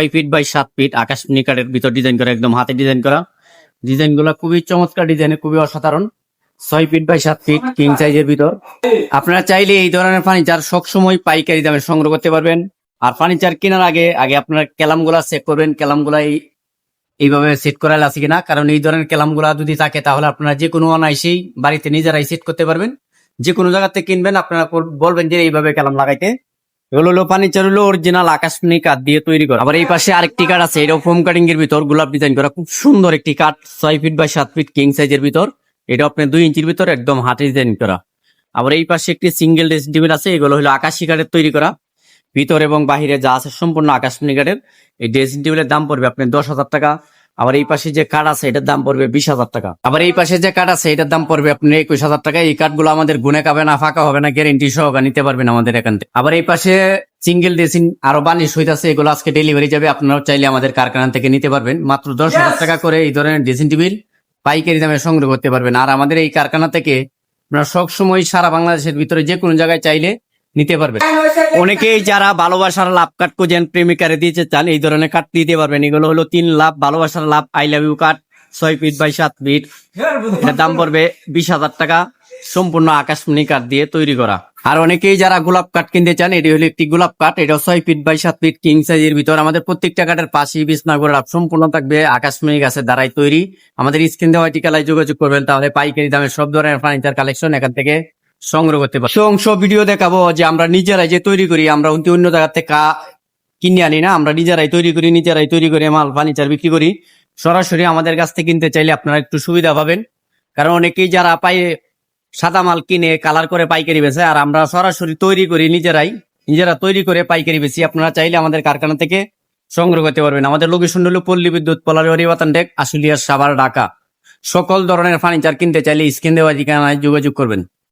ছয় feet by সাত feet আকাশ নিকাটের ভিতর ডিজাইন করা, একদম হাতে ডিজাইন করা। ডিজাইনগুলা খুবই চমৎকার ডিজাইন খুবই অসাধারণ। ছয় ফিট বাই সাত ফিট কিং সাইজের ভিতর। আপনারা চাইলে এই ধরনের ফার্নিচার সবসময় পাইকারি দামে সংগ্রহ করতে পারবেন। আর ফার্নিচার কেনার আগে আগে আপনার ক্যালামগুলা চেক করবেন ক্যালামগুলা এইভাবে সেট করা আছে কিনা। কারণ এই ধরনের ক্যালামগুলা যদি থাকে, তাহলে আপনারা যে কোনো অনায়াসেই বাড়িতে নিজেরাই সেট করতে পারবেন। যে কোনো জায়গাতে কিনবেন, আপনারা বলবেন যে এইভাবে ক্যালাম লাগাইতে। এগুলো হলো ফার্নিচার হলো অরিজিনাল আকাশমণি কাঠ দিয়ে তৈরি করা। আবার এই পাশে আরেকটি কাঠ আছে, এটাও ফোম কাটিং এর ভিতর। গোলাপ ডিজাইন করা, খুব সুন্দর একটি কাঠ, ছয় ফিট বাই সাত ফিট কিং সাইজের ভিতর। এটা আপনার দুই ইঞ্চির ভিতর, একদম হাতে ডিজাইন করা। আবার এই পাশে একটি সিঙ্গেল ড্রেসিং টেবিল আছে, এগুলো হলো আকাশি কাঠের তৈরি করা। ভিতর এবং বাহিরে যা আছে সম্পূর্ণ আকাশমণি কাঠের। এই ড্রেসিং টেবিলের দাম পড়বে আপনার দশ হাজার টাকা। আবার এই পাশে যে কাঠ আছে এটার দাম পড়বে বিশ হাজার টাকা। আবার এই পাশে যে কাঠ আছে এটার দাম পড়বে আপনি একুশ হাজার টাকা। এই কাঠগুলো আমাদের গুনে কাবে না ফাঁকা হবে না গ্যারেন্টি সহকারে নিতে পারবেন আমাদের এখান থেকে। আবার এই পাশে সিঙ্গেল ড্রেসিং আরও বানিশ হইতাছে এগুলো আজকে ডেলিভারি যাবে। আপনারাও চাইলে আমাদের কারখানা থেকে নিতে পারবেন। মাত্র দশ হাজার টাকা করে এই ধরনের ড্রেসিং টেবিল পাইকারি দামে সংগ্রহ করতে পারবেন। আর আমাদের এই কারখানা থেকে আপনারা সবসময় সারা বাংলাদেশের ভিতরে যে কোনো জায়গায় চাইলে নিতে পারবেন অনেকেই যারা ভালোবাসার লাভ কাট খুঁজেন, প্রেমিকারে দিতে চান এই ধরনের কাঠ দিতে পারবেন। এগুলো হলো তিন লাভ, ভালোবাসার লাভ আই লাভ ইউ কাঠ ছয় ফিট বাই সাত ফিট এর দাম পড়বে বিশ হাজার টাকা। সম্পূর্ণ আকাশমণি কাঠ দিয়ে তৈরি করা। আর অনেকেই যারা গোলাপ কাঠ কিনতে চান, এটি হলো একটি গোলাপ কাঠ এটা ছয় ফিট বাই সাত ফিট কিং সাইজের ভিতর। আমাদের প্রত্যেকটা কাঠের পাশে বিছনা গোলাপ সম্পূর্ণ থাকবে আকাশমণি গাছের দ্বারাই তৈরি। আমাদের স্ক্রিন দেওয়া টিকালায় যোগাযোগ করবেন, তাহলে পাইকারি দামে সব ধরনের ফার্নিচার কালেকশন এখান থেকে সংগ্রহ করতে সে অংশ ভিডিও দেখাবো যে আমরা নিজেরাই যে তৈরি করি, আমরা অন্য জায়গা থেকে কিনে আনি না, আমরা নিজেরাই তৈরি করি, নিজেরাই তৈরি করে মাল ফার্নিচার বিক্রি করি। সরাসরি আমাদের কাছ থেকে কিনতে চাইলে আপনারা একটু সুবিধা পাবেন। কারণ অনেকেই যারা পাই সাদা মাল কিনে কালার করে পাইকারি বেছে আর আমরা সরাসরি তৈরি করি নিজেরাই, নিজেরা তৈরি করে পাইকারি বেছি আপনারা চাইলে আমাদের কারখানা থেকে সংগ্রহ করতে পারবেন। আমাদের লোকেশন হলো পল্লী বিদ্যুৎ পলারি বাতান ডেক, আশুলিয়া, সাভার, ঢাকা। সকল ধরনের ফার্নিচার কিনতে চাইলে স্ক্রিন দেওয়া ঠিকানায় যোগাযোগ করবেন।